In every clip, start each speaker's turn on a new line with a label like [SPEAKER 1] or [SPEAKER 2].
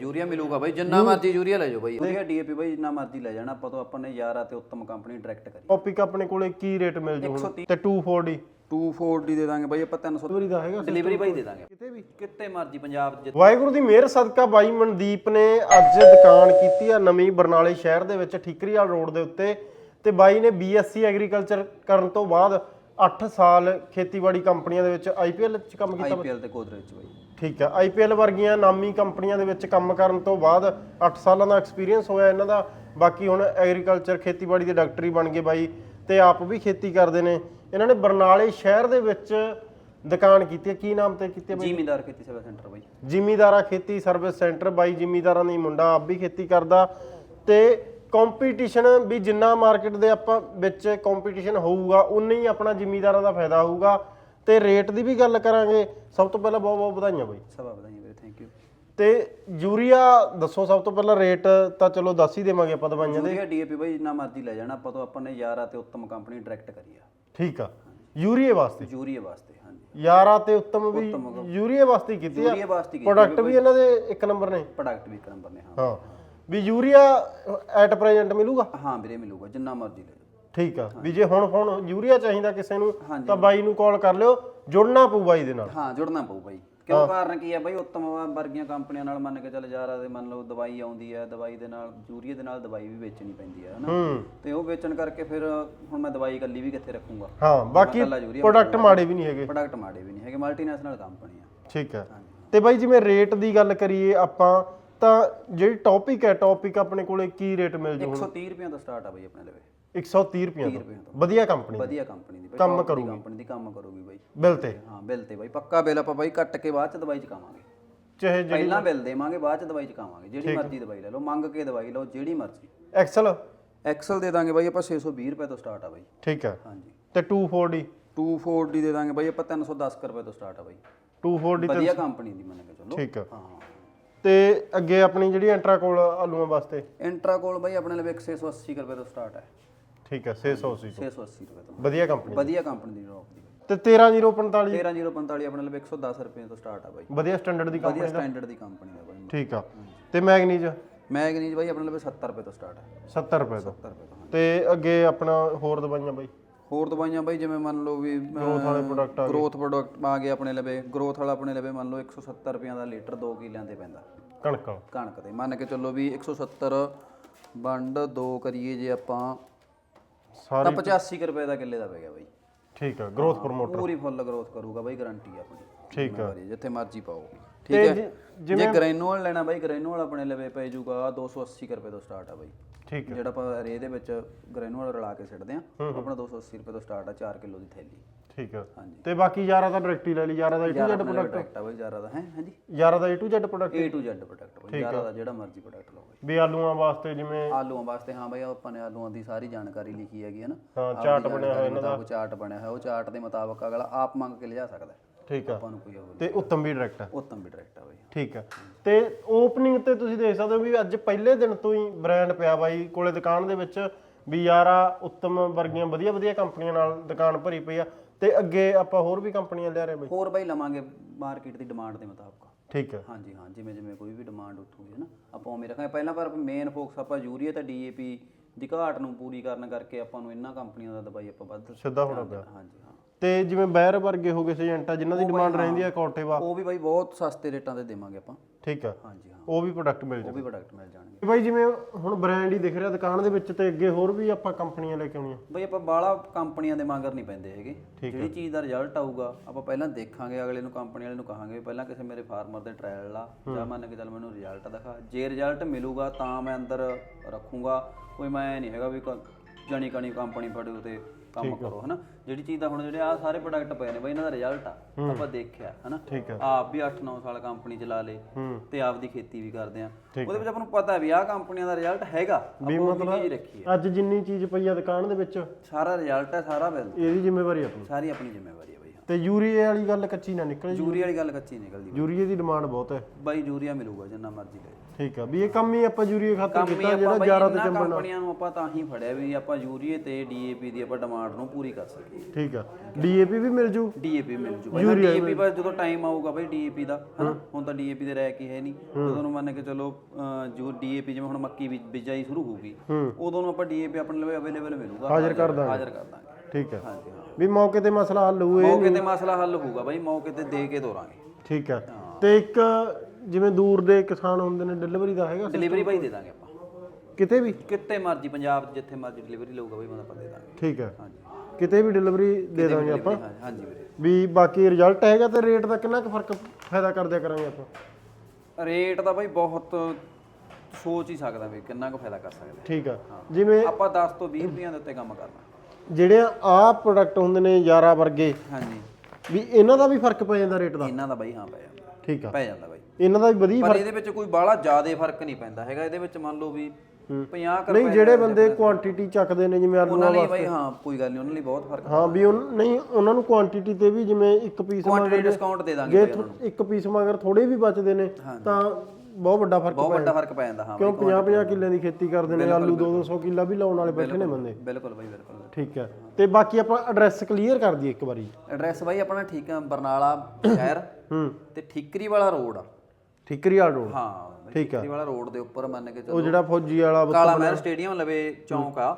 [SPEAKER 1] Urea ਮਿਲੂਗਾ ਬਾਈ ਜਿੰਨਾ ਮਰਜ਼ੀ ਯੂਰੀਆ ਲੈ ਜਾਓ ਬਾਈ।
[SPEAKER 2] ਵਧੀਆ ਡੀਏਪੀ ਬਾਈ ਜਿੰਨਾ ਮਰਜ਼ੀ ਲੈ ਜਾਣਾ ਆਪਾਂ ਤੋਂ ਆਪਾਂ ਨੇ ਯਾਰਾ ਤੇ ਉੱਤਮ ਕੰਪਨੀ ਡਾਇਰੈਕਟ ਕਰੀ।
[SPEAKER 3] ਟੌਪਿਕ ਆਪਣੇ ਕੋਲੇ ਕੀ ਰੇਟ ਮਿਲ ਜੂ ਹੁਣ? ਤੇ 240
[SPEAKER 1] 240 ਦੇ ਦਾਂਗੇ ਬਾਈ ਆਪਾਂ 300
[SPEAKER 3] ਡਿਲੀਵਰੀ ਦਾ ਹੈਗਾ
[SPEAKER 1] ਡਿਲੀਵਰੀ ਬਾਈ ਦੇ ਦਾਂਗੇ।
[SPEAKER 3] ਕਿਤੇ ਵੀ?
[SPEAKER 1] ਕਿਤੇ ਮਰਜ਼ੀ ਪੰਜਾਬ ਚ
[SPEAKER 3] ਵਾਹਿਗੁਰੂ ਦੀ ਮਿਹਰ ਸਦਕਾ ਬਾਈ ਮਨਦੀਪ ਨੇ ਅੱਜ ਦੁਕਾਨ ਕੀਤੀ ਆ ਨਵੀਂ ਬਰਨਾਲੇ ਸ਼ਹਿਰ ਦੇ ਵਿੱਚ ਠੀਕਰੀਵਾਲ ਰੋਡ ਦੇ ਉੱਤੇ। ਤੇ ਬਾਈ ਨੇ ਬੀਐਸਸੀ ਐਗਰੀਕਲਚਰ ਕਰਨ ਤੋਂ ਬਾਅਦ 8 ਸਾਲ ਖੇਤੀਬਾੜੀ ਕੰਪਨੀਆਂ ਦੇ ਵਿੱਚ ਆਈਪੀਐਲ ਚ ਕੰਮ ਕੀਤਾ।
[SPEAKER 1] ਆਈਪੀਐਲ ਤੇ ਕੋਦਰੇ ਚ ਬਾਈ।
[SPEAKER 3] ਠੀਕ ਆ। ਆਈਪੀਐਲ ਵਰਗੀਆਂ ਨਾਮੀ ਕੰਪਨੀਆਂ ਦੇ ਵਿੱਚ ਕੰਮ ਕਰਨ ਤੋਂ ਬਾਅਦ 8 ਸਾਲਾਂ ਦਾ ਐਕਸਪੀਰੀਅੰਸ ਹੋਇਆ ਇਹਨਾਂ ਦਾ। ਬਾਕੀ ਹੁਣ ਐਗਰੀਕਲਚਰ ਖੇਤੀਬਾੜੀ ਦੇ ਡਾਕਟਰੀ ਬਣ ਗਏ ਬਾਈ ਤੇ ਆਪ ਵੀ ਖੇਤੀ ਕਰਦੇ ਨੇ। ਇਹਨਾਂ ਨੇ ਬਰਨਾਲੇ ਸ਼ਹਿਰ ਦੇ ਵਿੱਚ ਦੁਕਾਨ ਕੀਤੀ ਹੈ। ਕੀ ਨਾਮ ਤੇ ਕੀਤੀ ਹੈ ਬਾਈ?
[SPEAKER 1] ਜ਼ਿਮੀਂਦਾਰ ਖੇਤੀ ਸੇਵਾ ਸੈਂਟਰ ਬਾਈ।
[SPEAKER 3] ਜ਼ਿਮੀਦਾਰਾ ਖੇਤੀ ਸਰਵਿਸ ਸੈਂਟਰ ਬਾਈ। ਜ਼ਿਮੀਦਾਰਾਂ ਦਾ ਮੁੰਡਾ ਆਪ ਵੀ ਖੇਤੀ ਕਰਦਾ। ਤੇ ਕੰਪੀਟੀਸ਼ਨ ਵੀ ਜਿੰਨਾ ਮਾਰਕੀਟ ਦੇ ਆਪਾਂ ਵਿੱਚ ਕੰਪੀਟੀਸ਼ਨ ਹੋਊਗਾ ਉਨਾ ਹੀ ਆਪਣਾ ਜ਼ਿਮੀਦਾਰਾਂ ਦਾ ਫਾਇਦਾ ਹੋਊਗਾ। ਤੇ ਰੇਟ ਦੀ ਵੀ ਗੱਲ ਕਰਾਂਗੇ ਸਭ ਤੋਂ ਪਹਿਲਾਂ ਬਹੁਤ ਬਹੁਤ ਵਧਾਈਆਂ ਬਾਈ।
[SPEAKER 1] ਸਭਾ ਵਧਾਈਆਂ ਵੀਰੇ ਥੈਂਕ ਯੂ
[SPEAKER 3] ਤੇ ਯੂਰੀਆ ਦੱਸੋ ਸਭ ਤੋਂ ਪਹਿਲਾਂ ਰੇਟ ਤਾਂ ਚਲੋ ਦੱਸ ਹੀ ਦੇਵਾਂਗੇ ਆਪਾਂ ਦਵਾਈਆਂ ਦੇ।
[SPEAKER 1] ਯੂਰੀਆ ਡੀਏਪੀ ਬਾਈ ਜਿੰਨਾ ਮਰਜ਼ੀ ਲੈ ਜਾਣਾ ਆਪਾਂ ਤੋਂ ਆਪਾਂ ਨੇ ਯਾਰਾ ਤੇ ਉੱਤਮ ਕੰਪਨੀ ਡਾਇਰੈਕਟ ਕਰੀ ਆ।
[SPEAKER 3] ਠੀਕ ਆ ਯੂਰੀਏ ਵਾਸਤੇ।
[SPEAKER 1] ਯੂਰੀਆ ਵਾਸਤੇ ਹਾਂਜੀ।
[SPEAKER 3] ਯਾਰਾ ਤੇ ਉੱਤਮ ਵੀ ਯੂਰੀਏ ਵਾਸਤੇ ਹੀ ਕੀਤੀ ਆ।
[SPEAKER 1] ਯੂਰੀਆ ਵਾਸਤੇ ਕੀ
[SPEAKER 3] ਪ੍ਰੋਡਕਟ ਵੀ ਇਹਨਾਂ ਦੇ ਇੱਕ ਨੰਬਰ ਨੇ।
[SPEAKER 1] ਪ੍ਰੋਡਕਟ ਵੀ ਇੱਕ ਨੰਬਰ ਨੇ ਹਾਂ।
[SPEAKER 3] ਹਾਂ ਵੀ ਯੂਰੀਆ ਐਟ ਪ੍ਰੈਜ਼ੈਂਟ ਮਿਲੂਗਾ?
[SPEAKER 1] ਹਾਂ ਵੀਰੇ ਮਿਲੂਗਾ ਜਿੰਨਾ ਮਰਜ਼ੀ ਲੈ ਜਾਓ।
[SPEAKER 3] ਠੀਕ ਆ ਵੀ ਜੇ ਹੁਣ ਹੁਣ ਯੂਰੀਆ ਚਾਹੀਦਾ ਕਿਸੇ ਨੂੰ ਤਾਂ ਬਾਈ ਨੂੰ ਕਾਲ ਕਰ ਲਿਓ ਜੁੜਨਾ ਪਊ ਬਾਈ ਦੇ ਨਾਲ।
[SPEAKER 1] ਹਾਂ ਜੁੜਨਾ ਪਊ ਬਾਈ। ਕਿਉਂ? ਕਾਰਨ ਕੀ ਹੈ ਬਾਈ? ਉੱਤਮ ਵਰਗੀਆਂ ਕੰਪਨੀਆਂ ਨਾਲ ਮੰਨ ਕੇ ਚੱਲ ਯਾਰਾ ਦੇ ਮੰਨ ਲਓ ਦਵਾਈ ਆਉਂਦੀ ਹੈ ਦਵਾਈ ਦੇ ਨਾਲ ਯੂਰੀਆ ਦੇ ਨਾਲ ਦਵਾਈ ਵੀ ਵੇਚਣੀ ਪੈਂਦੀ ਹੈ ਹਨਾ? ਤੇ ਉਹ ਵੇਚਣ ਕਰਕੇ ਫਿਰ ਹੁਣ ਮੈਂ ਦਵਾਈ ਇਕੱਲੀ ਵੀ ਕਿੱਥੇ ਰੱਖੂੰਗਾ?
[SPEAKER 3] ਹਾਂ ਬਾਕੀ ਪ੍ਰੋਡਕਟ ਮਾੜੇ ਵੀ ਨਹੀਂ ਹੈਗੇ।
[SPEAKER 1] ਪ੍ਰੋਡਕਟ ਮਾੜੇ ਵੀ ਨਹੀਂ ਹੈਗੇ ਮਲਟੀਨੈਸ਼ਨਲ ਕੰਪਨੀ ਆ।
[SPEAKER 3] ਠੀਕ ਹੈ ਤੇ ਬਾਈ ਜਿਵੇਂ ਰੇਟ ਦੀ ਗੱਲ ਕਰੀਏ ਆਪਾਂ ਤਾਂ ਜਿਹੜੀ ਟੌਪਿਕ ਹੈ ਟੌਪਿਕ ਆਪਣੇ ਕੋਲੇ ਕੀ ਰੇਟ ਮਿਲ ਜੂ
[SPEAKER 1] 130 ਰੁਪਏ ਤੋਂ ਸਟਾਰਟ ਆ ਬਾਈ ਆਪਣੇ ਲਵੇ।
[SPEAKER 3] 130 ਰੁਪਏ ਤੋਂ? ਵਧੀਆ ਕੰਪਨੀ
[SPEAKER 1] ਵਧੀਆ ਕੰਪਨੀ ਦੀ
[SPEAKER 3] ਕੰਮ
[SPEAKER 1] ਦੀ ਕੰਪਨੀ ਦੀ ਕੰਮ ਕਰੂਗੀ ਬਾਈ।
[SPEAKER 3] ਬਿਲ ਤੇ?
[SPEAKER 1] ਹਾਂ ਬਿੱਲ ਤੇ ਬਾਈ। ਪੱਕਾ ਬਿੱਲ ਆਪਾਂ ਬਾਈ ਕੱਟ ਕੇ ਬਾਅਦ ਚ ਦਵਾਈ ਚਕਾਵਾਂਗੇ
[SPEAKER 3] ਚਾਹੇ ਜਿਹੜੀ
[SPEAKER 1] ਪਹਿਲਾਂ ਬਿੱਲ ਦੇਵਾਂਗੇ ਬਾਅਦ ਚ ਦਵਾਈ ਚਕਾਵਾਂਗੇ ਜਿਹੜੀ ਮਰਜ਼ੀ ਦਵਾਈ ਲੈ ਲਓ। ਮੰਗ ਕੇ ਦਵਾਈ ਲਓ ਜਿਹੜੀ ਮਰਜ਼ੀ।
[SPEAKER 3] ਐਕਸਲ
[SPEAKER 1] ਐਕਸਲ ਦੇ ਦਾਂਗੇ ਬਾਈ ਆਪਾਂ 620 ਰੁਪਏ ਤੋਂ ਸਟਾਰਟ ਆ ਬਾਈ।
[SPEAKER 3] ਠੀਕ ਹੈ
[SPEAKER 1] ਹਾਂਜੀ।
[SPEAKER 3] ਤੇ 240
[SPEAKER 1] 240 ਦੇ ਦਾਂਗੇ ਬਾਈ ਆਪਾਂ 310 ਕੁ ਰੁਪਏ ਤੋਂ ਸਟਾਰਟ ਆ ਬਾਈ।
[SPEAKER 3] 240 ਤੇ
[SPEAKER 1] ਵਧੀਆ ਕੰਪਨੀ ਦੀ ਮੰਨ ਕੇ ਚੱਲੋ।
[SPEAKER 3] ਠੀਕ ਹੈ
[SPEAKER 1] ਹਾਂ।
[SPEAKER 3] ਤੇ ਅੱਗੇ ਆਪਣੀ ਜਿਹੜੀ ਐਂਟਰਾ ਕੋਲ ਆਲੂਆਂ ਵਾਸਤੇ?
[SPEAKER 1] ਇੰਟਰਾ ਕੋਲ ਬਾਈ ਆਪਣੇ ਲਈ 180 ਕੁ ਰੁਪਏ ਤੋਂ ਸਟਾਰਟ ਹੈ।
[SPEAKER 3] ਠੀਕ ਹੈ 680 ਤੋਂ।
[SPEAKER 1] 680 ਰੁਪਏ ਤੋਂ।
[SPEAKER 3] ਵਧੀਆ ਕੰਪਨੀ
[SPEAKER 1] ਵਧੀਆ ਕੰਪਨੀ ਦੀ ਰੋਕ ਦੀ।
[SPEAKER 3] ਤੇ 13045
[SPEAKER 1] 13045 ਆਪਣੇ ਲਈ 110 ਰੁਪਏ ਤੋਂ ਸਟਾਰਟ ਆ ਬਾਈ।
[SPEAKER 3] ਵਧੀਆ ਸਟੈਂਡਰਡ ਦੀ ਕੰਪਨੀ
[SPEAKER 1] ਵਧੀਆ ਸਟੈਂਡਰਡ ਦੀ ਕੰਪਨੀ ਦਾ ਬਾਈ।
[SPEAKER 3] ਠੀਕ ਆ। ਤੇ ਮੈਗਨੀਜ
[SPEAKER 1] ਮੈਗਨੀਜ ਬਾਈ ਆਪਣੇ ਲਈ 70 ਰੁਪਏ ਤੋਂ ਸਟਾਰਟ ਹੈ।
[SPEAKER 3] 70 ਰੁਪਏ ਤੋਂ।
[SPEAKER 1] 70 ਰੁਪਏ ਤੋਂ ਹਾਂਜੀ।
[SPEAKER 3] ਤੇ ਅੱਗੇ ਆਪਣਾ ਹੋਰ ਦਵਾਈਆਂ ਬਾਈ?
[SPEAKER 1] ਹੋਰ ਦਵਾਈਆਂ ਬਾਈ ਜਿਵੇਂ ਮੰਨ ਲਓ ਵੀ
[SPEAKER 3] ਗਰੋਥ ਵਾਲੇ ਪ੍ਰੋਡਕਟ ਆ
[SPEAKER 1] ਗਰੋਥ ਪ੍ਰੋਡਕਟ ਆ ਗਏ ਆਪਣੇ ਲਵੇ ਗਰੋਥ ਵਾਲਾ ਆਪਣੇ ਲਵੇ ਮੰਨ ਲਓ 170 ਰੁਪਏ ਦਾ ਲੀਟਰ 2 ਕਿਲਿਆਂ ਤੇ ਪੈਂਦਾ।
[SPEAKER 3] ਕਣਕ।
[SPEAKER 1] ਕਣਕ ਤੇ। ਮੰਨ ਕੇ ਚੱਲੋ ਵੀ 170 ਵੰਡ 2 ਕਰੀਏ ਜੇ ਆਪਾਂ
[SPEAKER 3] ਸਾਰੀ
[SPEAKER 1] ਤਾਂ 85 ਕੁ ਰੁਪਏ ਦਾ ਕਿੱਲੇ ਦਾ ਪੈ ਗਿਆ ਬਾਈ।
[SPEAKER 3] ਠੀਕ ਆ ਗਰੋਥ ਪ੍ਰਮੋਟਰ
[SPEAKER 1] ਪੂਰੀ ਫੁੱਲ ਗਰੋਥ ਕਰੂਗਾ ਬਾਈ ਗਾਰੰਟੀ ਆ ਆਪਣੀ।
[SPEAKER 3] ਠੀਕ ਆ।
[SPEAKER 1] ਜਿੱਥੇ ਮਰਜ਼ੀ ਪਾਓ। ਠੀਕ ਹੈ?
[SPEAKER 3] ਜਿ-
[SPEAKER 1] ਗ੍ਰੈਨੂਅਲ ਲੈਣਾ ਬਾਈ ਗ੍ਰੈਨੂਅਲ ਆਪਣੇ ਲਵੇ ਪੈ ਜਾਊਗਾ 280 ਕੁ ਰੁਪਏ ਤੋਂ ਸਟਾਰਟ ਆ ਬਾਈ।
[SPEAKER 3] ਠੀਕ ਆ
[SPEAKER 1] ਜਿਹੜਾ ਆਪਾਂ ਰੇ ਦੇ ਵਿੱਚ ਗ੍ਰੈਨੂਅਲ ਰਲਾ ਕੇ ਸਿੱਟਦੇ ਆ ਆਪਣਾ 280 ਰੁਪਏ ਤੋਂ ਸਟਾਰਟ ਆ 4 ਕਿਲੋ ਦੀ ਥੈਲੀ।
[SPEAKER 3] ਠੀਕ
[SPEAKER 1] ਹਾਂਜੀ।
[SPEAKER 3] ਤੇ ਬਾਕੀ ਯਾਰਾ ਦਾ ਡਾਇਰੈਕਟ ਹੀ ਲੈ ਲਈ ਯਾਰਾ ਦਾ A to Z ਪ੍ਰੋਡਕਟ
[SPEAKER 1] ਆ ਬਾਈ ਜ਼ਿਆਦਾ ਦਾ ਹੈ ਹਾਂਜੀ?
[SPEAKER 3] ਯਾਰਾ ਦਾ A to Z product
[SPEAKER 1] A to Z product ਬਾਈ ਜ਼ਿਆਦਾ ਦਾ ਜਿਹੜਾ ਮਰਜ਼ੀ ਪ੍ਰੋਡਕਟ ਲਓ ਬਾਈ।
[SPEAKER 3] ਵੀ ਆਲੂਆਂ ਵਾਸਤੇ ਜਿਵੇਂ
[SPEAKER 1] ਆਲੂਆਂ ਵਾਸਤੇ ਹਾਂ ਬਾਈ ਆਪਾਂ ਨੇ ਆਲੂਆਂ ਦੀ ਸਾਰੀ ਜਾਣਕਾਰੀ ਲਿਖੀ ਹੈਗੀ ਹੈ ਨਾ।
[SPEAKER 3] ਹਾਂ ਚਾਰਟ ਬਣਿਆ ਹੋਇਆ ਇਹਨਾਂ ਦਾ।
[SPEAKER 1] ਚਾਰਟ ਬਣਿਆ ਹੋਇਆ ਉਹ ਚਾਰਟ ਦੇ ਮੁਤਾਬਕ ਅਗਲਾ ਆਪ ਮੰਗ ਕੇ ਲਿਜਾ ਸਕਦਾ ਹੈ।
[SPEAKER 3] ਠੀਕ ਆ।
[SPEAKER 1] ਆਪਾਂ ਨੂੰ ਕੋਈ ਉਹ
[SPEAKER 3] ਤੇ ਉੱਤਮ ਵੀ ਡਾਇਰੈਕਟ ਆ।
[SPEAKER 1] ਉਤਮ ਵੀ ਡਾਇਰੈਕਟ ਆ ਬਾਈ।
[SPEAKER 3] ਠੀਕ ਆ। ਤੇ ਓਪਨਿੰਗ ਤੇ ਤੁਸੀਂ ਦੇਖ ਸਕਦੇ ਹੋ ਵੀ ਅੱਜ ਪਹਿਲੇ ਦਿਨ ਤੋਂ ਹੀ ਬ੍ਰਾਂਡ ਪਿਆ ਬਾਈ ਕੋਲੇ ਦੁਕਾਨ ਦੇ ਵਿੱਚ ਵੀ ਯਾਰਾ ਉੱਤਮ ਵਰਗੀਆਂ ਵਧੀਆ ਵਧੀਆ ਕੰਪਨੀਆਂ ਨਾਲ ਦੁਕਾਨ ਭਰੀ ਪਈ ਆ। ਤੇ ਅੱਗੇ ਆਪਾਂ ਹੋਰ ਵੀ ਕੰਪਨੀਆਂ ਲਿਆ ਰਹੇ ਬਾਈ?
[SPEAKER 1] ਹੋਰ ਬਾਈ ਲਵਾਂਗੇ ਮਾਰਕੀਟ ਦੀ ਡਿਮਾਂਡ ਦੇ ਮੁਤਾਬਕ।
[SPEAKER 3] ਠੀਕ ਆ।
[SPEAKER 1] ਹਾਂਜੀ ਹਾਂ ਜਿਵੇਂ ਜਿਵੇਂ ਕੋਈ ਵੀ ਡਿਮਾਂਡ ਉੱਠੂਗੀ ਹੈ ਨਾ ਆਪਾਂ ਉਵੇਂ ਰੱਖਾਂਗੇ। ਪਹਿਲਾਂ ਪਰ ਮੇਨ ਫੋਕਸ ਆਪਾਂ ਯੂਰੀਆ ਤੇ ਡੀਏਪੀ ਦੀ ਘਾਟ ਨੂੰ ਪੂਰੀ ਕਰਨ ਕਰਕੇ ਆਪਾਂ ਨੂੰ ਇਹਨਾਂ ਕੰਪਨੀਆਂ ਦਾ ਦਵਾਈ ਆਪਾਂ ਵੱਧ
[SPEAKER 3] ਸਿੱਧਾ ਹੋਣਾ ਪਿਆ।
[SPEAKER 1] ਹਾਂਜੀ ਹਾਂ।
[SPEAKER 3] ਤੇ ਜਿਵੇਂ ਬੈਰ ਵਰਗੇ ਹੋ ਗਏ ਸੇਜੈਂਟਾ ਜਿਨ੍ਹਾਂ ਦੀ ਡਿਮਾਂਡ ਰਹਿੰਦੀ ਆ ਕੋਟੇਵਾ
[SPEAKER 1] ਉਹ ਵੀ ਬਾਈ ਬਹੁਤ ਸਸਤੇ ਰੇਟਾਂ ਤੇ ਦੇਵਾਂਗੇ ਆਪਾਂ।
[SPEAKER 3] ਠੀਕ ਆ।
[SPEAKER 1] ਹਾਂਜੀ ਹਾਂ।
[SPEAKER 3] ਉਹ ਵੀ ਪ੍ਰੋਡਕਟ ਮਿਲ
[SPEAKER 1] ਉਹ ਵੀ ਪ੍ਰੋਡਕਟ ਮਿਲ ਜਾਣਗੇ।
[SPEAKER 3] ਬਾਈ ਜਿਵੇਂ ਹੁਣ ਬ੍ਰਾਂਡ ਹੀ ਦਿਖ ਰਿਹਾ ਦੁਕਾਨ ਦੇ ਵਿੱਚ ਤੇ ਅੱਗੇ ਹੋਰ ਵੀ ਆਪਾਂ ਕੰਪਨੀਆਂ ਲੈ ਕੇ ਆਉਣੀਆਂ।
[SPEAKER 1] ਬਈ ਆਪਾਂ ਬਾਹਲਾ ਕੰਪਨੀਆਂ ਦੇ ਮੰਗਰ ਨਹੀਂ ਪੈਂਦੇ ਹੈਗੇ। ਜਿਹੜੀ ਚੀਜ਼ ਦਾ ਰਿਜ਼ਲਟ ਆਊਗਾ ਆਪਾਂ ਪਹਿਲਾਂ ਦੇਖਾਂਗੇ ਅਗਲੇ ਨੂੰ ਕੰਪਨੀ ਵਾਲੇ ਨੂੰ ਕਹਾਂਗੇ ਵੀ ਪਹਿਲਾਂ ਕਿਸੇ ਮੇਰੇ ਫਾਰਮਰ ਦੇ ਟ੍ਰਾਇਲ ਲਾ ਜਾਂ ਮੰਨ ਕੇ ਚੱਲ ਮੈਨੂੰ ਰਿਜ਼ਲਟ ਦਿਖਾ। ਜੇ ਰਿਜ਼ਲਟ ਮਿਲੂਗਾ ਤਾਂ ਮੈਂ ਅੰਦਰ ਰੱਖੂੰਗਾ। ਕੋਈ ਮੈਂ ਨਹੀਂ ਹੈਗਾ ਵੀ ਜਾਣੀ ਕਣੀ ਕੰਪਨੀ ਫੜੋ ਤੇ ਕੰਮ ਕਰੋ ਹਨਾ? ਜਿਹੜੀ ਚੀਜ਼ ਦਾ ਹੁਣ ਜਿਹੜੇ ਆ ਸਾਰੇ ਪ੍ਰੋਡਕਟ ਪਏ ਨੇ ਬਈ ਇਹਨਾਂ ਦਾ ਰਿਜ਼ਲਟ ਆ। ਆਪਾਂ ਦੇਖਿਆ ਹਨਾ? ਆਪ ਵੀ 8-9 ਸਾਲ ਕੰਪਨੀ ਚਲਾ ਲੇ ਤੇ ਆਪ ਦੀ ਖੇਤੀ ਵੀ ਕਰਦੇ ਆ। ਉਹਦੇ ਵਿੱਚ ਆਪਾਂ ਨੂੰ ਪਤਾ ਵੀ ਆਹ ਕੰਪਨੀਆਂ ਦਾ ਰਿਜ਼ਲਟ ਹੈਗਾ। ਆਪਾਂ ਉਹ ਚੀਜ਼ ਰੱਖੀ ਆ।
[SPEAKER 3] ਅੱਜ ਜਿੰਨੀ ਚੀਜ਼ ਪਈ ਆ ਦੁਕਾਨ ਦੇ ਵਿੱਚ
[SPEAKER 1] ਸਾਰਾ ਰਿਜ਼ਲਟ ਹੈ ਸਾਰਾ ਬਿੱਲ।
[SPEAKER 3] ਇਹਦੀ ਜ਼ਿੰਮੇਵਾਰੀ ਆਪਣੀ।
[SPEAKER 1] ਸਾਰੀ ਆਪਣੀ ਜ਼ਿੰਮੇਵਾਰੀ
[SPEAKER 3] ਤੇ ਯੂਰੀਏ ਵਾਲੀ ਗੱਲ ਕੱਚੀ ਨਾ ਨਿਕਲੇ ਜੀ।
[SPEAKER 1] ਯੂਰੀਆ ਵਾਲੀ ਗੱਲ ਕੱਚੀ ਨਿਕਲਦੀ
[SPEAKER 3] ਯੂਰੀਏ ਦੀ ਡਿਮਾਂਡ ਬਹੁਤ ਹੈ।
[SPEAKER 1] ਬਾਈ ਯੂਰੀਆ ਮਿਲੂਗਾ ਜਿੰਨਾ ਮਰਜ਼ੀ ਲੈ
[SPEAKER 3] ਠੀਕ ਆ ਵੀ ਇਹ ਕੰਮ ਹੀ ਆਪਾਂ ਯੂਰੀਏ ਖਾਤਰ
[SPEAKER 1] ਕੰਮ ਹੀ
[SPEAKER 3] ਕੀਤਾ
[SPEAKER 1] ਆਪਾਂ
[SPEAKER 3] ਜਿਹੜਾ
[SPEAKER 1] ਬਾਈ
[SPEAKER 3] 11 ਤੇ
[SPEAKER 1] ਇਹਨਾਂ ਕੰਪਨੀਆਂ ਨੂੰ ਆਪਾਂ ਤਾਂ ਹੀ ਫੜਿਆ ਵੀ ਆਪਾਂ ਯੂਰੀਏ ਤੇ ਡੀਏਪੀ ਦੀ ਆਪਾਂ ਡਿਮਾਂਡ ਨੂੰ ਪੂਰੀ ਕਰ ਸਕੀਏ।
[SPEAKER 3] ਠੀਕ ਆ ਡੀਏਪੀ ਵੀ ਮਿਲ ਜੂ।
[SPEAKER 1] ਡੀਏਪੀ ਮਿਲ ਜੂਗਾ ਡੀਏਪੀ ਪਰ ਜਦੋਂ ਟਾਈਮ ਆਊਗਾ ਬਈ ਡੀਏਪੀ ਦਾ ਹਨਾ? ਹੁਣ ਤਾਂ ਡੀਏਪੀ ਦੇ ਰਹਿ ਕੀ ਹੈ। ਨਹੀਂ ਜਦੋਂ ਨੂੰ ਮੰਨ ਕੇ ਚਲੋ ਅਹ, ਜੋ ਡੀਏਪੀ ਜਿਵੇਂ ਹੁਣ ਮੱਕੀ ਬੀਜ- ਬਿਜਾਈ ਸ਼ੁਰੂ ਹੋਊਗੀ ਉਦੋਂ ਨੂੰ ਆਪਾਂ ਡੀਏਪੀ ਆਪਣੇ ਲਈ ਅਵੇਲੇਬਲ ਮਿਲੂਗਾ।
[SPEAKER 3] ਹਾਜ਼ਰ ਕਰ ਦਾਂਗੇ।
[SPEAKER 1] ਹਾਜ਼ਰ ਕਰ ਦਾਂਗੇ।
[SPEAKER 3] ਠੀਕ ਆ
[SPEAKER 1] ਹਾਂਜੀ ਹਾਂ।
[SPEAKER 3] ਵੀ ਮੌਕੇ ਤੇ ਮਸਲਾ ਹੱਲ ਹੋਏ
[SPEAKER 1] ਮੌਕੇ ਤੇ ਮਸਲਾ ਹੱਲ ਹੋਊਗਾ ਬਾਈ ਮੌਕੇ ਤੇ ਦੇ ਕੇ ਤੋਰਾਂਗੇ।
[SPEAKER 3] ਠੀਕ ਆ ਤੇ ਇੱਕ ਜਿਵੇਂ ਦੂਰ ਦੇ ਕਿਸਾਨ ਹੁੰਦੇ ਨੇ ਡਿਲੀਵਰੀ ਦਾ ਹੈਗਾ
[SPEAKER 1] ਡਿਲੀਵਰੀ ਬਾਈ ਦੇ ਦਾਂਗੇ ਆਪਾਂ।
[SPEAKER 3] ਕਿਤੇ ਵੀ?
[SPEAKER 1] ਕਿਤੇ ਮਰਜ਼ੀ ਪੰਜਾਬ 'ਚ ਜਿੱਥੇ ਮਰਜ਼ੀ ਡਿਲੀਵਰੀ ਲਊਗਾ ਬਾਈ ਬੰਦਾ ਆਪਾਂ ਦੇ ਦਾਂਗੇ।
[SPEAKER 3] ਠੀਕ ਆ
[SPEAKER 1] ਹਾਂਜੀ।
[SPEAKER 3] ਕਿਤੇ ਵੀ ਡਿਲੀਵਰੀ ਦੇ ਦਾਂਗੇ ਆਪਾਂ।
[SPEAKER 1] ਹਾਂਜੀ ਹਾਂਜੀ ਵੀਰੇ।
[SPEAKER 3] ਵੀ ਬਾਕੀ ਰਿਜ਼ਲਟ ਹੈਗਾ ਤੇ ਰੇਟ ਦਾ ਕਿੰਨਾ ਕੁ ਫ਼ਰਕ ਫਾਇਦਾ ਕਰ ਦਿਆ ਕਰਾਂਗੇ ਆਪਾਂ?
[SPEAKER 1] ਰੇਟ ਦਾ ਬਾਈ ਬਹੁਤ ਸੋਚ ਹੀ ਸਕਦਾ ਵੀ ਕਿੰਨਾ ਕੁ ਫਾਇਦਾ ਕਰ ਸਕਦੇ
[SPEAKER 3] ਠੀਕ ਆ। ਜਿਵੇਂ
[SPEAKER 1] ਆਪਾਂ 10 ਤੋਂ 20 ਰੁਪਈਆਂ ਦੇ ਉੱਤੇ ਕੰਮ ਕਰਨਾ।
[SPEAKER 3] ਜਿਹੜੇ ਆ ਪ੍ਰੋਡਕਟ ਹੁੰਦੇ ਨੇ ਯਾਰਾ ਵਰਗੇ
[SPEAKER 1] ਹਾਂਜੀ।
[SPEAKER 3] ਵੀ ਇਹਨਾਂ ਦਾ ਵੀ ਫ਼ਰਕ ਪੈ ਜਾਂਦਾ ਰੇਟ ਦਾ?
[SPEAKER 1] ਇਹਨਾਂ ਦਾ ਬਾਈ ਹਾਂ ਪੈ ਜਾਂਦਾ।
[SPEAKER 3] ਠੀਕ ਆ।
[SPEAKER 1] ਪੈ ਜਾਂਦਾ ਬਾਈ।
[SPEAKER 3] ਇਹਨਾਂ ਦਾ ਵੀ ਵਧੀਆ
[SPEAKER 1] ਪਰ ਇਹਦੇ ਵਿੱਚ ਕੋਈ ਬਾਹਲਾ ਜ਼ਿਆਦਾ ਫ਼ਰਕ ਨਹੀਂ ਪੈਂਦਾ ਹੈਗਾ। ਇਹਦੇ ਵਿੱਚ ਮੰਨ ਲਓ ਵੀ 50 ਕਰ
[SPEAKER 3] ਨਹੀਂ ਜਿਹੜੇ ਬੰਦੇ ਕੁਆਂਟੀਟੀ ਚੱਕਦੇ ਨੇ ਜਿਵੇਂ ਆਲੂ
[SPEAKER 1] ਉਹਨਾਂ ਲਈ ਬਾਈ ਹਾਂ ਕੋਈ ਗੱਲ ਨਹੀਂ ਉਹਨਾਂ ਲਈ ਬਹੁਤ ਫ਼ਰਕ
[SPEAKER 3] ਹਾਂ ਵੀ ਉਹ ਨਹੀਂ ਉਹਨਾਂ ਨੂੰ ਕੁਆਂਟੀਟੀ ਤੇ ਵੀ ਜਿਵੇਂ ਇੱਕ ਪੀਸ
[SPEAKER 1] ਕੁਆਂਟੀਟੀ ਡਿਸਕਾਊਂਟ ਦੇ ਦਾਂਗੇ
[SPEAKER 3] ਜੇ ਥੋ- ਇੱਕ ਪੀਸ ਮਗਰ ਥੋੜੇ ਵੀ ਬਚਦੇ ਨੇ ਤਾਂ ਬਹੁਤ ਵੱਡਾ ਫ਼ਰਕ
[SPEAKER 1] ਬਹੁਤ ਵੱਡਾ ਫ਼ਰਕ ਪੈ ਜਾਂਦਾ ਹਾਂ
[SPEAKER 3] ਕਿਉਂ 50 50 ਕਿੱਲਿਆਂ ਦੀ ਖੇਤੀ ਕਰਦੇ ਨੇ ਆਲੂ 2 200 ਕਿੱਲਾ ਵੀ ਲਾਉਣ ਵਾਲੇ ਬੈਠੇ ਨੇ ਬੰਦੇ।
[SPEAKER 1] ਬਿਲਕੁਲ ਬਾਈ ਬਿਲਕੁਲ।
[SPEAKER 3] ਠੀਕ ਹੈ ਤੇ ਬਾਕੀ ਆਪਾਂ ਐਡਰੈਸ ਕਲੀਅਰ ਕਰ ਦਈਏ ਇੱਕ ਵਾਰੀ।
[SPEAKER 1] ਐਡਰੈਸ ਬਾਈ ਆਪਣਾ ਠੀਕ ਆ ਬਰਨਾਲਾ ਸ਼ਹਿਰ
[SPEAKER 3] ਹੂੰ।
[SPEAKER 1] ਤੇ ਠਿਕਰੀ ਵਾਲਾ ਰੋਡ ਆ।
[SPEAKER 3] ਠੀਕਰੀ ਵਾਲ ਰੋਡ।
[SPEAKER 1] ਹਾਂ
[SPEAKER 3] ਠੀਕ
[SPEAKER 1] ਠਿਕਰੀ ਵਾਲਾ ਰੋਡ ਦੇ ਉੱਪਰ ਮੰਨ ਕੇ
[SPEAKER 3] ਉਹ
[SPEAKER 1] ਚੱਲੋ
[SPEAKER 3] ਜਿਹੜਾ ਫੌਜੀ ਵਾਲਾ
[SPEAKER 1] ਕਾਲਾ ਮਹਿਰ ਸਟੇਡੀਅਮ ਲਵੇ ਚੌਂਕ ਆ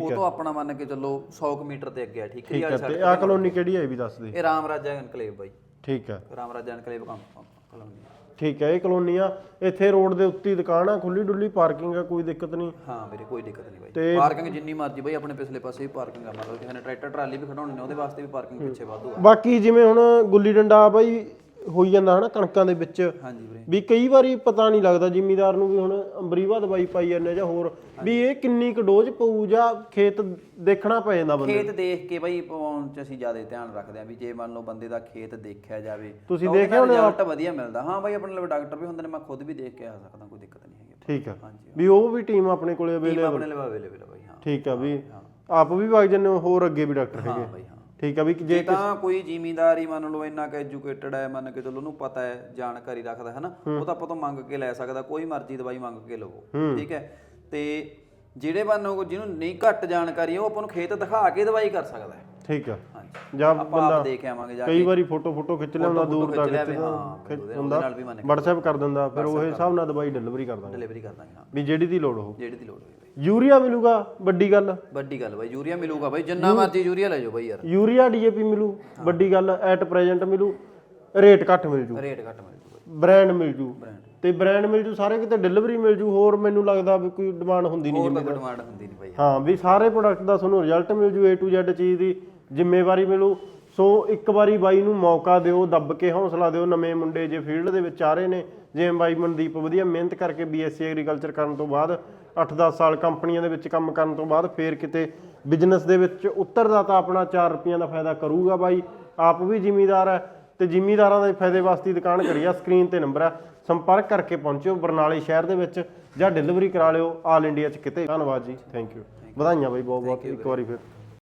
[SPEAKER 1] ਉਹ ਤੋਂ ਆਪਣਾ ਮੰਨ ਕੇ ਚੱਲੋ 100 ਕੁ ਮੀਟਰ ਤੇ ਅੱਗੇ ਆ ਠਿਕਰੀ ਵਾਲੀ
[SPEAKER 3] ਤੇ ਆ ਕਲੋਨੀ ਕਿਹੜੀ ਹੈ ਇਹ ਵੀ ਦੱਸ ਦੇ।
[SPEAKER 1] ਇਹ ਰਾਮ ਰਾਜਾ ਐਨਕਲੇਵ ਬਾਈ।
[SPEAKER 3] ਠੀਕ ਹੈ।
[SPEAKER 1] ਰਾਮ ਰਾਜਾ ਐਨਕਲੇਵ ਕੰਮ ਕਲੋਨੀ।
[SPEAKER 3] ਠੀਕ ਹੈ ਇਹ ਕਲੋਨੀ ਆ ਇੱਥੇ ਰੋਡ ਦੇ ਉੱਤੇ ਹੀ ਦੁਕਾਨ ਆ ਖੁੱਲੀ ਡੁੱਲੀ ਪਾਰਕਿੰਗ ਆ ਕੋਈ ਦਿੱਕਤ ਨਹੀਂ।
[SPEAKER 1] ਹਾਂ ਵੀਰੇ ਕੋਈ ਦਿੱਕਤ ਨਹੀਂ ਬਾਈ। ਪਾਰਕਿੰਗ ਜਿੰਨੀ ਮਰਜ਼ੀ ਬਾਈ ਆਪਣੇ ਪਿਛਲੇ ਪਾਸੇ ਵੀ ਪਾਰਕਿੰਗ ਆ। ਮਤਲਬ ਕਿਸੇ ਨੇ ਟਰੈਕਟਰ ਟਰਾਲੀ ਵੀ ਖੜਾਉਣੀ ਨੇ ਉਹਦੇ ਵਾਸਤੇ ਵੀ ਪਾਰਕਿੰਗ ਪਿੱਛੇ ਵਾਧੂ ਆ।
[SPEAKER 3] ਬਾਕੀ ਜਿਵੇਂ ਹੁਣ ਗੁੱਲੀ ਡੰਡਾ ਬਾਈ ਹੋਈ ਜਾਂਦਾ ਹਨਾ ਕਣਕਾਂ ਦੇ ਵਿੱਚ।
[SPEAKER 1] ਹਾਂਜੀ ਵੀਰੇ।
[SPEAKER 3] ਵੀ ਕਈ ਵਾਰੀ ਪਤਾ ਨਹੀਂ ਲੱਗਦਾ ਜ਼ਿਮੀਦਾਰ ਨੂੰ ਵੀ ਹੁਣ ਅੰਬਰੀਵਾ ਦਵਾਈ ਪਾਈ ਜਾਂਦੇ ਜਾਂ ਹੋਰ ਵੀ ਇਹ ਕਿੰਨੀ ਕੁ ਡੋਜ਼ ਪਊ ਜਾਂ ਖੇਤ ਦੇਖਣਾ ਪੈ ਜਾਂਦਾ ਬੰਦੇ
[SPEAKER 1] ਖੇਤ ਦੇਖ ਕੇ ਬਾਈ ਪਾਉਣ ਚ ਅਸੀਂ ਜ਼ਿਆਦਾ ਧਿਆਨ ਰੱਖਦੇ ਆ ਵੀ ਜੇ ਮੰਨ ਲਓ ਬੰਦੇ ਦਾ ਖੇਤ ਦੇਖਿਆ ਜਾਵੇ
[SPEAKER 3] ਤੁਸੀਂ
[SPEAKER 1] ਉਹਦੇ ਨਾਲ ਰਿਜ਼ਲਟ ਵਧੀਆ ਮਿਲਦਾ। ਹਾਂ ਬਾਈ ਆਪਣੇ ਲਈ ਡਾਕਟਰ ਵੀ ਹੁੰਦੇ ਨੇ ਮੈਂ ਖੁਦ ਵੀ ਦੇਖ ਕੇ ਆ ਸਕਦਾ ਕੋਈ ਦਿੱਕਤ ਨਹੀਂ ਹੈਗੀ।
[SPEAKER 3] ਠੀਕ ਆ। ਵੀ ਉਹ ਵੀ ਟੀਮ ਆਪਣੇ ਕੋਲੇ
[SPEAKER 1] ਟੀਮ
[SPEAKER 3] ਅਵੇਲੇਬਲ
[SPEAKER 1] ਆਪਣੇ ਲਈ ਅਵੇਲੇਬਲ ਬਾਈ ਹਾਂ।
[SPEAKER 3] ਠੀਕ ਆ ਵੀ ਆਪ ਵੀ ਵਗ ਜੰਨੇ ਹੋ, ਹੋਰ ਅੱਗੇ ਵੀ ਡਾਕਟਰ ਹੈਗੇ।
[SPEAKER 1] ਹਾਂ। ਬਾਈ
[SPEAKER 3] ਠੀਕ ਆ ਵੀ ਜੇ
[SPEAKER 1] ਜੇ ਤਾਂ ਕੋਈ ਜ਼ਿਮੀਂਦਾਰ ਹੀ ਮੰਨ ਲਓ ਇੰਨਾ ਕਿ ਐਜੂਕੇਟਡ ਹੈ ਮੰਨ ਕੇ ਚਲੋ ਉਹਨੂੰ ਪਤਾ ਹੈ ਜਾਣਕਾਰੀ ਰੱਖਦਾ ਹੈ ਨਾ ਉਹ ਤਾਂ ਆਪਾਂ ਤੋਂ ਮੰਗ ਕੇ ਲੈ ਸਕਦਾ ਕੋਈ ਮਰਜ਼ੀ ਦਵਾਈ ਮੰਗ ਕੇ ਲਵੋ ਠੀਕ ਹੈ। ਤੇ ਜਿਹੜੇ ਬੰਨੋ ਜਿਹਨੂੰ ਨਹੀਂ ਘੱਟ ਜਾਣਕਾਰੀ ਹੈ ਉਹ ਆਪਾਂ ਨੂੰ ਖੇਤ ਦਿਖਾ ਕੇ ਦਵਾਈ ਕਰ ਸਕਦਾ ਹੈ।
[SPEAKER 3] ਠੀਕ ਆ।
[SPEAKER 1] ਹਾਂਜੀ।
[SPEAKER 3] ਜਾਂ
[SPEAKER 1] ਆਪਾਂ ਆਪ ਦੇਖ ਆਵਾਂਗੇ ਜਾ
[SPEAKER 3] ਕਈ ਵਾਰੀ ਫੋਟੋ ਫੋਟੋ ਖਿੱਚ ਲਿਆਉਂਦਾ ਦੂਰ
[SPEAKER 1] ਖਿੱਚ
[SPEAKER 3] ਤੱਕ
[SPEAKER 1] ਲਿਆਵੇ ਹਾਂ ਫਿਰ ਉਹਦੇ ਉਹਦੇ ਨਾਲ ਵੀ ਮੰਨ ਕੇ
[SPEAKER 3] WhatsApp ਕਰ ਦਿੰਦਾ ਫਿਰ ਉਹ ਹਿਸਾਬ ਨਾਲ ਦਵਾਈ ਡਿਲੀਵਰੀ ਕਰ ਦਾਂਗੇ।
[SPEAKER 1] ਡਿਲੀਵਰੀ ਕਰ ਦਾਂਗੇ ਹਾਂ।
[SPEAKER 3] ਵੀ ਜਿਹੜੀ ਦੀ ਲੋੜ ਹੋ
[SPEAKER 1] ਜਿਹੜੀ ਦੀ ਲੋੜ ਹੋਵੇ
[SPEAKER 3] ਯੂਰੀਆ ਮਿਲੂਗਾ ਵੱਡੀ ਗੱਲ।
[SPEAKER 1] ਵੱਡੀ ਗੱਲ ਬਾਈ ਯੂਰੀਆ ਮਿਲੂਗਾ ਬਾਈ ਜਿੰਨਾ ਮਰਜ਼ੀ ਯੂਰੀਆ ਲੈ ਜਾਓ ਬਾਈ ਯਾਰ।
[SPEAKER 3] ਯੂਰੀਆ ਡੀਏਪੀ ਮਿਲੂ ਵੱਡੀ ਗੱਲ ਐਟ ਪ੍ਰੈਜ਼ੈਂਟ ਮਿਲੂ ਰੇਟ ਘੱਟ ਮਿਲ ਜੂ।
[SPEAKER 1] ਰੇਟ ਘੱਟ ਮਿਲ ਜੂ
[SPEAKER 3] ਬ੍ਰਾਂਡ ਮਿਲ ਜੂ। ਤੇ ਬ੍ਰਾਂਡ ਮਿਲ ਜੂ ਸਾਰੇ ਕਿਤੇ ਡਿਲੀਵਰੀ ਮਿਲ ਜੂ ਹੋਰ ਮੈਨੂੰ ਲੱਗਦਾ ਵੀ ਕੋਈ ਡਿਮਾਂਡ ਹੁੰਦੀ ਨਹੀਂ
[SPEAKER 1] ਕੋਈ ਡਿਮਾਂਡ ਹੁੰਦੀ ਨਹੀਂ ਬਾਈ
[SPEAKER 3] ਹਾਂ ਵੀ ਸਾਰੇ ਪ੍ਰੋਡਕਟ ਦਾ ਤੁਹਾਨੂੰ ਰਿਜ਼ਲਟ ਮਿਲ ਜੂ A to Z ਚੀਜ਼ ਦੀ ਜ਼ਿੰਮੇਵਾਰੀ ਮਿਲੂ ਸੋ ਇੱਕ ਵਾਰੀ ਬਾਈ ਨੂੰ ਮੌਕਾ ਦਿਓ ਦੱਬ ਕੇ ਹੌਸਲਾ ਦਿਓ ਨਵੇਂ ਮੁੰਡੇ ਜੇ ਫੀਲਡ ਦੇ ਵਿੱਚ ਆ ਰਹੇ ਨੇ ਜਿਵੇਂ ਬਾਈ ਮਨਦੀਪ ਵਧੀਆ ਮਿਹਨਤ ਕਰਕੇ BSc ਐਗਰੀਕਲਚਰ ਕਰਨ ਤੋਂ ਬਾਅਦ 8-10 ਸਾਲ ਕੰਪਨੀਆਂ ਦੇ ਵਿੱਚ ਕੰਮ ਕਰਨ ਤੋਂ ਬਾਅਦ ਫੇਰ ਕਿਤੇ ਬਿਜ਼ਨਸ ਦੇ ਵਿੱਚ ਉਤਰਦਾ ਤਾਂ ਆਪਣਾ 4 ਰੁਪਈਆਂ ਦਾ ਫਾਇਦਾ ਕਰੂਗਾ ਬਾਈ। ਆਪ ਵੀ ਜ਼ਿਮੀਦਾਰ ਹੈ ਤੇ ਜ਼ਿਮੀਦਾਰਾਂ ਦੇ ਫਾਇਦੇ ਵਾਸਤੇ ਦੁਕਾਨ ਕਰੀ ਆ ਸਕਰੀਨ ਤੇ ਨੰਬਰ ਆ। ਸੰਪਰਕ ਕਰਕੇ ਪਹੁੰਚਿਓ ਬਰਨਾਲੇ ਸ਼ਹਿਰ ਦੇ ਵਿੱਚ ਜਾਂ ਡਿਲੀਵਰੀ ਕਰਾ ਲਿਓ ਆਲ ਇੰਡੀਆ 'ਚ ਕਿਤੇ। ਧੰਨਵਾਦ ਜੀ ਥੈਂਕ ਯੂ ਵਧਾਈਆਂ ਬਾਈ ਬਹੁਤ ਬਹੁਤ ਇੱਕ ਵਾਰੀ ਫਿਰ।